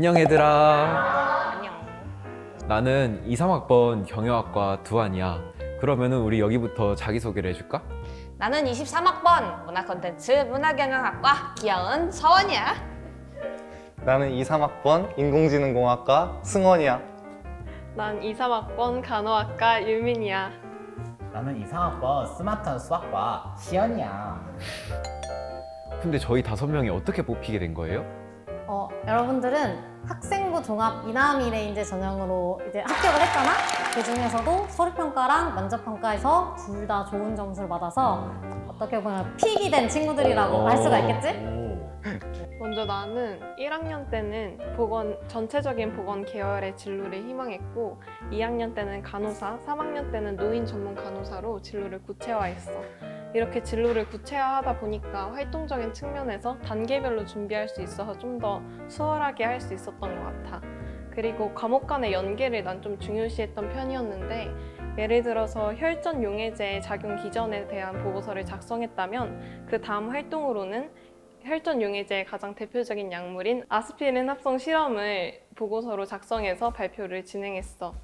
안녕 얘들아. 안녕. 나는 2, 3학번 경영학과 두한이야. 그러면은 우리 여기부터 자기소개를 해줄까? 나는 23학번 문화 콘텐츠 문화경영학과 귀여운 서원이야. 나는 2, 3학번 인공지능공학과 승원이야. 난 2, 3학번 간호학과 유민이야. 나는 이상학번 스마트한 수학과 시연이야. 근데 저희 다섯 명이 어떻게 뽑히게 된 거예요? 어, 여러분들은 학생부 종합 이남 이레인제 전형으로 이제 합격을 했잖아? 그 중에서도 서류평가랑 면접평가에서 둘 다 좋은 점수를 받아서 어떻게 보면 픽이 된 친구들이라고 할 수가 있겠지? 오. 먼저 나는 1학년 때는 보건 전체적인 보건 계열의 진로를 희망했고 2학년 때는 간호사, 3학년 때는 노인 전문 간호사로 진로를 구체화했어. 이렇게 진로를 구체화하다 보니까 활동적인 측면에서 단계별로 준비할 수 있어서 좀 더 수월하게 할 수 있었던 것 같아. 그리고 과목 간의 연계를 난 좀 중요시했던 편이었는데 예를 들어서 혈전 용해제 작용 기전에 대한 보고서를 작성했다면 그 다음 활동으로는 혈전 용해제의 가장 대표적인 약물인 아스피린 합성 실험을 보고서로 작성해서 발표를 진행했어.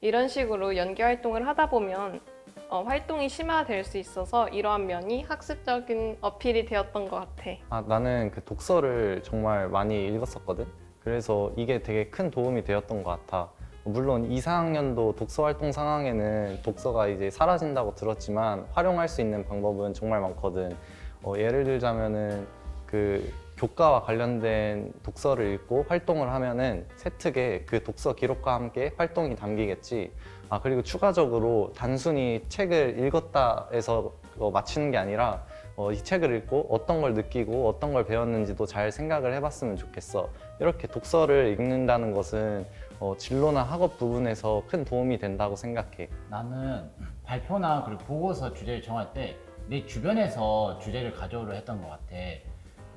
이런 식으로 연계 활동을 하다 보면 어, 활동이 심화될 수 있어서 이러한 면이 학습적인 어필이 되었던 것 같아. 아, 나는 그 독서를 정말 많이 읽었었거든. 그래서 이게 되게 큰 도움이 되었던 것 같아. 물론 2, 4학년도 독서 활동 상황에는 독서가 이제 사라진다고 들었지만 활용할 수 있는 방법은 정말 많거든. 어, 예를 들자면은 그 교과와 관련된 독서를 읽고 활동을 하면은 세특에 그 독서 기록과 함께 활동이 담기겠지. 아 그리고 추가적으로 단순히 책을 읽었다 해서 어, 마치는 게 아니라 어, 이 책을 읽고 어떤 걸 느끼고 어떤 걸 배웠는지도 잘 생각을 해봤으면 좋겠어. 이렇게 독서를 읽는다는 것은 어, 진로나 학업 부분에서 큰 도움이 된다고 생각해. 나는 발표나 그리고 보고서 주제를 정할 때 내 주변에서 주제를 가져오려 했던 것 같아.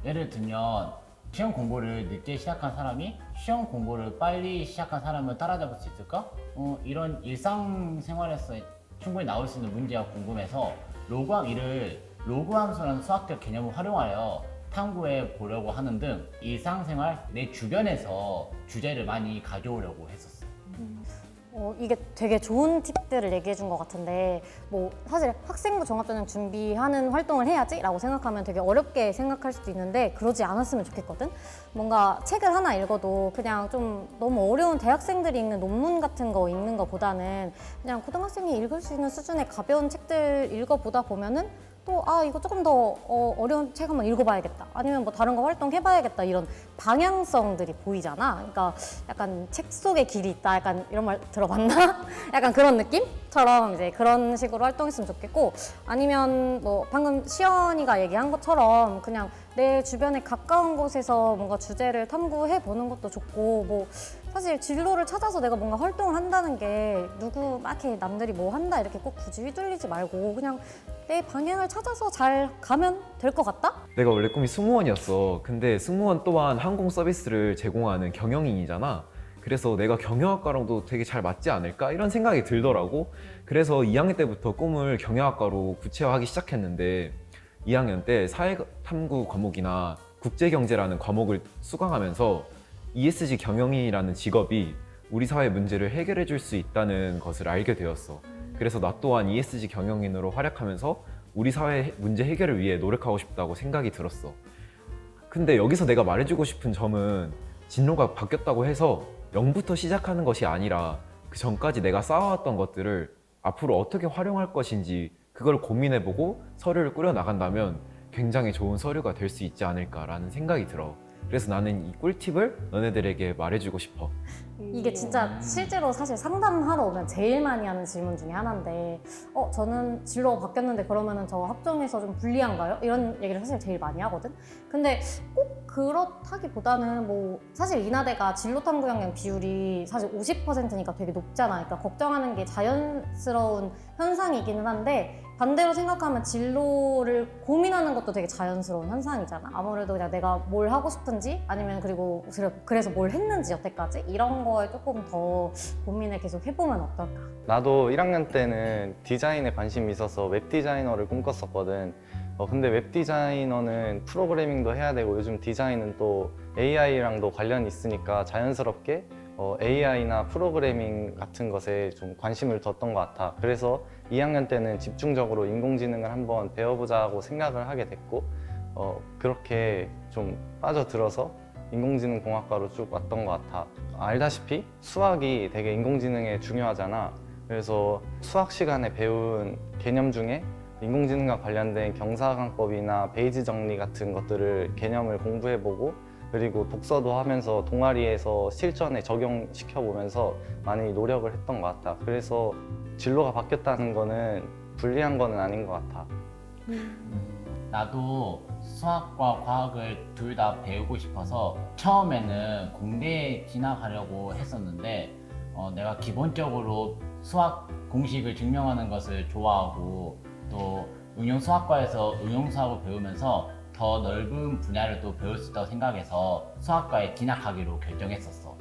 예를 들면 시험 공부를 늦게 시작한 사람이 시험 공부를 빨리 시작한 사람을 따라잡을 수 있을까? 어, 이런 일상생활에서 충분히 나올 수 있는 문제가 궁금해서 로그함 1을 로그함수라는 수학적 개념을 활용하여 탐구해 보려고 하는 등 일상생활 내 주변에서 주제를 많이 가져오려고 했었어. 어, 이게 되게 좋은 팁들을 얘기해 준 것 같은데 뭐 사실 학생부 종합전형 준비하는 활동을 해야지 라고 생각하면 되게 어렵게 생각할 수도 있는데 그러지 않았으면 좋겠거든? 뭔가 책을 하나 읽어도 그냥 좀 너무 어려운 대학생들이 읽는 논문 같은 거 읽는 것보다는 그냥 고등학생이 읽을 수 있는 수준의 가벼운 책들 읽어보다 보면은 또 아 이거 조금 더 어, 어려운 책 한번 읽어봐야겠다. 아니면 뭐 다른 거 활동해봐야겠다. 이런 방향성들이 보이잖아. 그러니까 약간 책 속에 길이 있다. 약간 이런 말 들어봤나? 약간 그런 느낌처럼 이제 그런 식으로 활동했으면 좋겠고 아니면 뭐 방금 시연이가 얘기한 것처럼 그냥 내 주변에 가까운 곳에서 뭔가 주제를 탐구해 보는 것도 좋고 뭐 사실 진로를 찾아서 내가 뭔가 활동을 한다는 게 누구 막 이렇게 남들이 뭐 한다 이렇게 꼭 굳이 휘둘리지 말고 그냥 내 방향을 찾아서 잘 가면 될 것 같다? 내가 원래 꿈이 승무원이었어. 근데 승무원 또한 항공 서비스를 제공하는 경영인이잖아. 그래서 내가 경영학과랑도 되게 잘 맞지 않을까 이런 생각이 들더라고. 그래서 2학년 때부터 꿈을 경영학과로 구체화하기 시작했는데 2학년 때 사회탐구 과목이나 국제경제라는 과목을 수강하면서 ESG 경영인이라는 직업이 우리 사회 문제를 해결해 줄 수 있다는 것을 알게 되었어. 그래서 나 또한 ESG 경영인으로 활약하면서 우리 사회 문제 해결을 위해 노력하고 싶다고 생각이 들었어. 근데 여기서 내가 말해주고 싶은 점은 진로가 바뀌었다고 해서 0부터 시작하는 것이 아니라 그 전까지 내가 쌓아왔던 것들을 앞으로 어떻게 활용할 것인지 그걸 고민해보고 서류를 꾸려 나간다면 굉장히 좋은 서류가 될 수 있지 않을까라는 생각이 들어. 그래서 나는 이 꿀팁을 너네들에게 말해주고 싶어. 이게 진짜 실제로 사실 상담하러 오면 제일 많이 하는 질문 중에 하나인데 어 저는 진로가 바뀌었는데 그러면은 저 학종에서 좀 불리한가요? 이런 얘기를 사실 제일 많이 하거든 근데 꼭 그렇다기보다는 뭐 사실 인하대가 진로 탐구 영역 비율이 사실 50%니까 되게 높잖아 그러니까 걱정하는 게 자연스러운 현상이기는 한데 반대로 생각하면 진로를 고민하는 것도 되게 자연스러운 현상이잖아. 아무래도 그냥 내가 뭘 하고 싶은지 아니면 그리고 그래- 그래서 뭘 했는지 여태까지 이런 거에 조금 더 고민을 계속 해보면 어떨까. 나도 1학년 때는 디자인에 관심이 있어서 웹 디자이너를 꿈꿨었거든. 어, 근데 웹 디자이너는 프로그래밍도 해야 되고 요즘 디자인은 또 AI랑도 관련이 있으니까 자연스럽게 어, AI나 프로그래밍 같은 것에 좀 관심을 뒀던 것 같아. 그래서 2학년 때는 집중적으로 인공지능을 한번 배워보자고 생각을 하게 됐고 어, 그렇게 좀 빠져들어서 인공지능 공학과로 쭉 왔던 것 같아. 알다시피 수학이 되게 인공지능에 중요하잖아. 그래서 수학 시간에 배운 개념 중에 인공지능과 관련된 경사관법이나 베이지 정리 같은 것들을 개념을 공부해보고 그리고 독서도 하면서 동아리에서 실전에 적용시켜 보면서 많이 노력을 했던 것 같아. 그래서 진로가 바뀌었다는 거는 불리한 거는 아닌 것 같아. 나도 수학과 과학을 둘 다 배우고 싶어서 처음에는 공대에 진학하려고 했었는데 어, 내가 기본적으로 수학 공식을 증명하는 것을 좋아하고 또 응용 수학과에서 응용 수학을 배우면서 더 넓은 분야를 또 배울 수 있다고 생각해서 수학과에 진학하기로 결정했었어.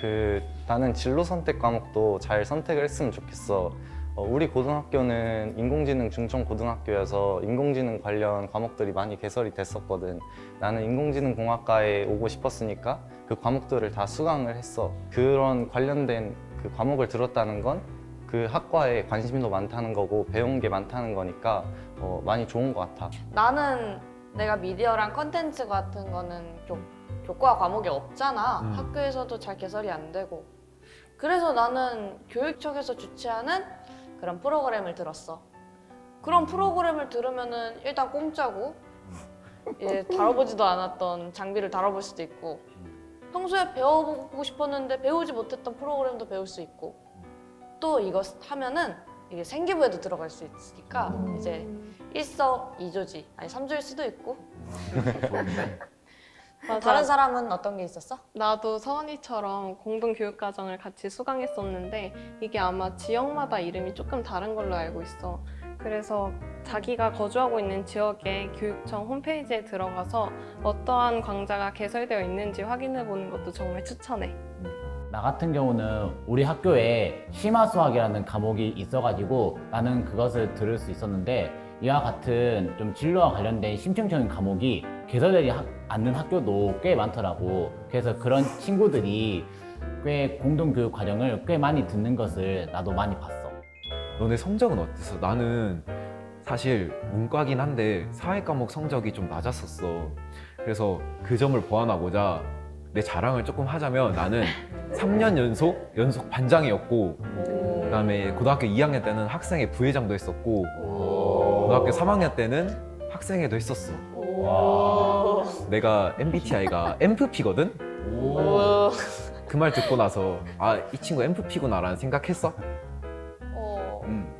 그 나는 진로 선택 과목도 잘 선택을 했으면 좋겠어. 어, 우리 고등학교는 인공지능 중점 고등학교여서 인공지능 관련 과목들이 많이 개설이 됐었거든. 나는 인공지능 공학과에 오고 싶었으니까 그 과목들을 다 수강을 했어. 그런 관련된 그 과목을 들었다는 건 그 학과에 관심도 많다는 거고 배운 게 많다는 거니까 어, 많이 좋은 것 같아. 나는 내가 미디어랑 컨텐츠 같은 거는 교, 교과 과목이 없잖아. 음. 학교에서도 잘 개설이 안 되고. 그래서 나는 교육청에서 주최하는 그런 프로그램을 들었어. 그런 프로그램을 들으면은 일단 공짜고, 예, 다뤄보지도 않았던 장비를 다뤄볼 수도 있고, 평소에 배워보고 싶었는데 배우지 못했던 프로그램도 배울 수 있고, 또 이거 하면은 이게 생기부에도 들어갈 수 있으니까 이제 일석이조지 아니 삼조일 수도 있고 좋은데? 맞아. 다른 사람은 어떤 게 있었어? 나도 서원이처럼 공동교육과정을 같이 수강했었는데 이게 아마 지역마다 이름이 조금 다른 걸로 알고 있어. 그래서 자기가 거주하고 있는 지역의 교육청 홈페이지에 들어가서 어떠한 강좌가 개설되어 있는지 확인해 보는 것도 정말 추천해. 나 같은 경우는 우리 학교에 심화 수학이라는 과목이 있어가지고 나는 그것을 들을 수 있었는데 이와 같은 좀 진로와 관련된 심층적인 과목이 개설되지 하- 않는 학교도 꽤 많더라고. 그래서 그런 친구들이 꽤 공동교육 과정을 꽤 많이 듣는 것을 나도 많이 봤어. 너네 성적은 어땠어? 나는 사실 문과긴 한데 사회 과목 성적이 좀 낮았었어. 그래서 그 점을 보완하고자 내 자랑을 조금 하자면 나는 3년 연속 연속 반장이었고 그다음에 고등학교 2학년 때는 학생회 부회장도 했었고 고등학교 3학년 때는 학생회도 했었어. 내가 MBTI가 MFP거든. 오. 그 말 듣고 나서 아 이 친구 MFP구나라는 생각했어. 어, 음.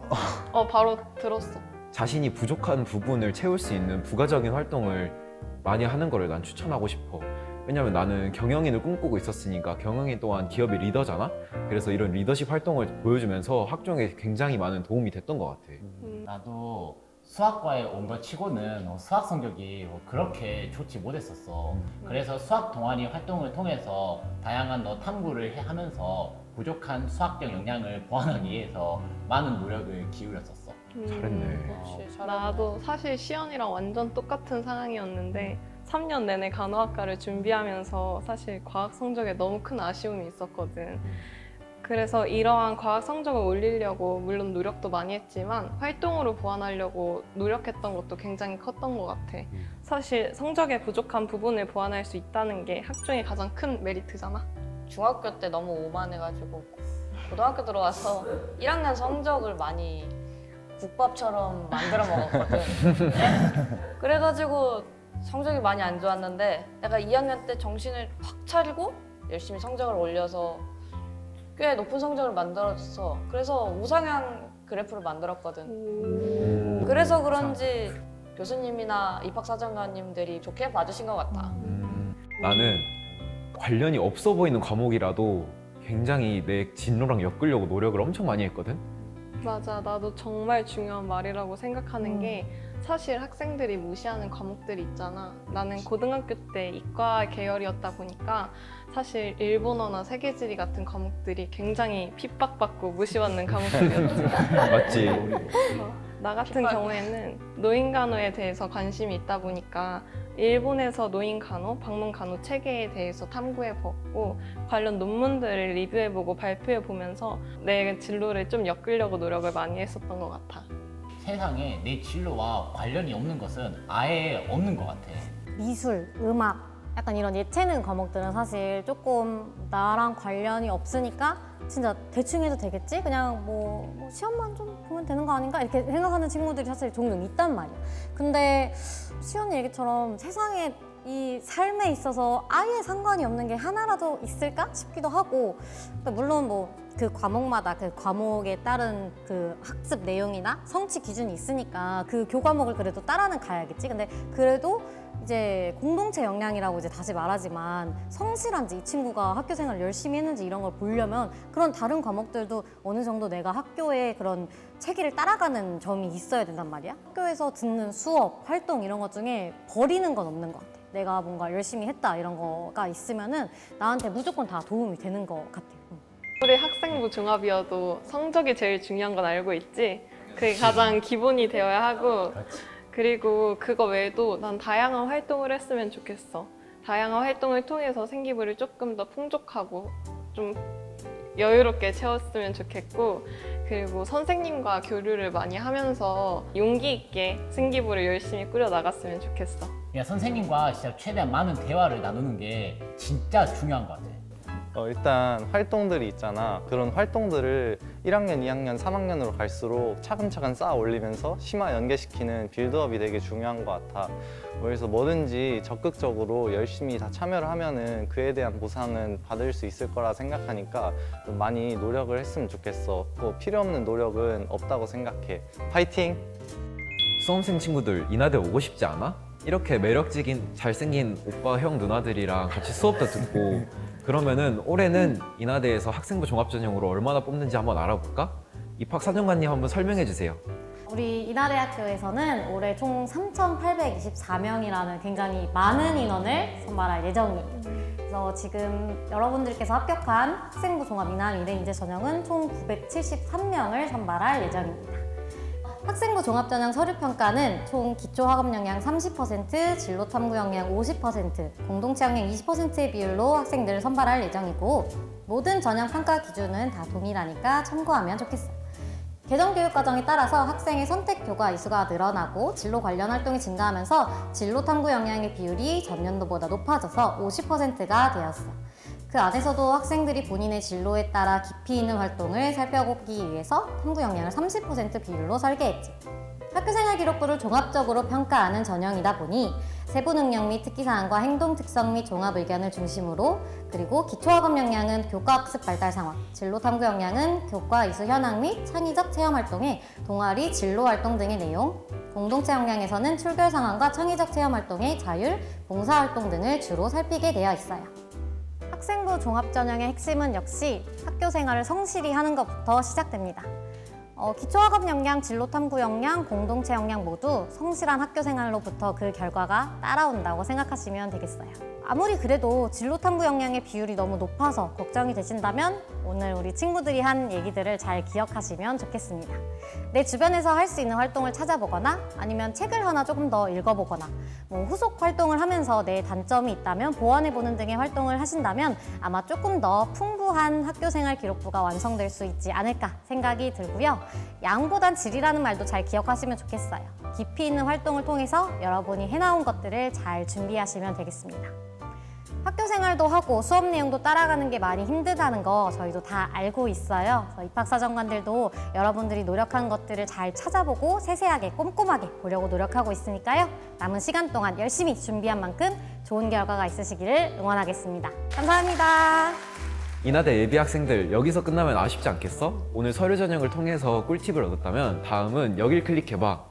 어 바로 들었어. 자신이 부족한 부분을 채울 수 있는 부가적인 활동을 많이 하는 거를 난 추천하고 싶어. 왜냐면 나는 경영인을 꿈꾸고 있었으니까 경영인 또한 기업의 리더잖아. 그래서 이런 리더십 활동을 보여주면서 학종에 굉장히 많은 도움이 됐던 것 같아. 음, 나도 수학과에 온 것 치고는 어, 수학 성적이 어, 그렇게 좋지 못했었어. 그래서 수학 동아리 활동을 통해서 다양한 너 탐구를 해- 하면서 부족한 수학적 역량을 보완하기 위해서 많은 노력을 기울였었어. 음, 잘했네. 역시 잘한다. 나도 사실 시연이랑 완전 똑같은 상황이었는데 3년 내내 간호학과를 준비하면서 사실 과학 성적에 너무 큰 아쉬움이 있었거든. 그래서 이러한 과학 성적을 올리려고 물론 노력도 많이 했지만 활동으로 보완하려고 노력했던 것도 굉장히 컸던 것 같아. 사실 성적에 부족한 부분을 보완할 수 있다는 게 학종의 가장 큰 메리트잖아. 중학교 때 너무 오만해가지고 고등학교 들어와서 1학년 성적을 많이 국밥처럼 만들어 먹었거든. 그래가지고 성적이 많이 안 좋았는데 내가 2학년 때 정신을 확 차리고 열심히 성적을 올려서 꽤 높은 성적을 만들었어. 그래서 우상향 그래프를 만들었거든. 그래서 그런지 교수님이나 입학사정관님들이 좋게 봐주신 것 같아. 음, 나는 관련이 없어 보이는 과목이라도 굉장히 내 진로랑 엮으려고 노력을 엄청 많이 했거든. 맞아, 나도 정말 중요한 말이라고 생각하는 게 사실 학생들이 무시하는 과목들이 있잖아. 나는 고등학교 때 이과 계열이었다 보니까 사실 일본어나 세계지리 같은 과목들이 굉장히 핍박받고 무시받는 과목들이었지. 맞지? 어, 나 같은 경우에는 노인 간호에 대해서 관심이 있다 보니까 일본에서 노인 간호, 방문 간호 체계에 대해서 탐구해 보고 관련 논문들을 리뷰해 보고 발표해 보면서 내 진로를 좀 엮으려고 노력을 많이 했었던 것 같아. 세상에 내 진로와 관련이 없는 것은 아예 없는 것 같아. 미술, 음악, 약간 이런 예체능 과목들은 사실 조금 나랑 관련이 없으니까 진짜 대충 해도 되겠지? 그냥 뭐, 뭐 시험만 좀 보면 되는 거 아닌가? 이렇게 생각하는 친구들이 사실 종종 있단 말이야. 근데 시연이 얘기처럼 세상에 이 삶에 있어서 아예 상관이 없는 게 하나라도 있을까 싶기도 하고 그러니까 물론 뭐 그 과목마다 그 과목에 따른 그 학습 내용이나 성취 기준이 있으니까 그 교과목을 그래도 따라는 가야겠지 근데 그래도 이제 공동체 역량이라고 이제 다시 말하지만 성실한지 이 친구가 학교 생활 열심히 했는지 이런 걸 보려면 그런 다른 과목들도 어느 정도 내가 학교의 그런 체계를 따라가는 점이 있어야 된단 말이야. 학교에서 듣는 수업, 활동 이런 것 중에 버리는 건 없는 것 같아. 내가 뭔가 열심히 했다 이런 거가 있으면은 나한테 무조건 다 도움이 되는 것 같아. 응. 우리 학생부 종합이어도 성적이 제일 중요한 건 알고 있지? 그게 가장 기본이 되어야 하고. 그리고 그거 외에도 난 다양한 활동을 했으면 좋겠어. 다양한 활동을 통해서 생기부를 조금 더 풍족하고 좀 여유롭게 채웠으면 좋겠고 그리고 선생님과 교류를 많이 하면서 용기 있게 생기부를 열심히 꾸려 나갔으면 좋겠어. 그냥 선생님과 진짜 최대한 많은 대화를 나누는 게 진짜 중요한 것 같아. 어, 일단 활동들이 있잖아. 그런 활동들을 1학년, 2학년, 3학년으로 갈수록 차근차근 쌓아 올리면서 심화 연계시키는 빌드업이 되게 중요한 것 같아. 그래서 뭐든지 적극적으로 열심히 다 참여를 하면은 그에 대한 보상은 받을 수 있을 거라 생각하니까 좀 많이 노력을 했으면 좋겠어. 또 필요 없는 노력은 없다고 생각해. 파이팅! 수험생 친구들 이나대 오고 싶지 않아? 이렇게 매력적인 잘생긴 오빠 형 누나들이랑 같이 수업도 듣고 그러면은 올해는 이나대에서 학생부 종합전형으로 얼마나 뽑는지 한번 알아볼까? 입학 사정관님 한번 설명해 주세요. 우리 이나대학교에서는 올해 총 3,824명이라는 굉장히 많은 인원을 선발할 예정이에요. 그래서 지금 여러분들께서 합격한 학생부 종합 이나 미래 인재 전형은 총 973명을 선발할 예정입니다. 학생부 종합전형 서류평가는 총 기초학업 역량 30%, 진로 탐구 역량 50%, 공동체 역량 20%의 비율로 학생들을 선발할 예정이고 모든 전형 평가 기준은 다 동일하니까 참고하면 좋겠어요. 개정 교육 과정에 따라서 학생의 선택 교과 이수가 늘어나고 진로 관련 활동이 증가하면서 진로 탐구 역량의 비율이 전년도보다 높아져서 50%가 되었어. 그 안에서도 학생들이 본인의 진로에 따라 깊이 있는 활동을 살펴보기 위해서 탐구 역량을 30% 비율로 설계했지. 학교생활 기록부를 종합적으로 평가하는 전형이다 보니 세부 능력 및 특기사항과 행동 특성 및 종합 의견을 중심으로 그리고 기초학업 역량은 교과학습 발달 상황, 진로 탐구 역량은 교과 이수 현황 및 창의적 체험 활동에 동아리 진로 활동 등의 내용, 공동체 역량에서는 출결 상황과 창의적 체험 활동의 자율, 봉사 활동 등을 주로 살피게 되어 있어요. 학생부 종합전형의 핵심은 역시 학교 생활을 성실히 하는 것부터 시작됩니다. 어, 기초학업 역량, 진로 탐구 역량, 공동체 역량 모두 성실한 학교 생활로부터 그 결과가 따라온다고 생각하시면 되겠어요. 아무리 그래도 진로 탐구 역량의 비율이 너무 높아서 걱정이 되신다면 오늘 우리 친구들이 한 얘기들을 잘 기억하시면 좋겠습니다. 내 주변에서 할 수 있는 활동을 찾아보거나 아니면 책을 하나 조금 더 읽어보거나 뭐 후속 활동을 하면서 내 단점이 있다면 보완해보는 등의 활동을 하신다면 아마 조금 더 풍부한 학교 생활 기록부가 완성될 수 있지 않을까 생각이 들고요. 양보단 질이라는 말도 잘 기억하시면 좋겠어요. 깊이 있는 활동을 통해서 여러분이 해나온 것들을 잘 준비하시면 되겠습니다. 학교 생활도 하고 수업 내용도 따라가는 게 많이 힘들다는 거 저희도 다 알고 있어요. 입학사정관들도 여러분들이 노력한 것들을 잘 찾아보고 세세하게 꼼꼼하게 보려고 노력하고 있으니까요. 남은 시간 동안 열심히 준비한 만큼 좋은 결과가 있으시기를 응원하겠습니다. 감사합니다. 이나대 예비 학생들 여기서 끝나면 아쉽지 않겠어? 오늘 서류 전형을 통해서 꿀팁을 얻었다면 다음은 여길 클릭해봐.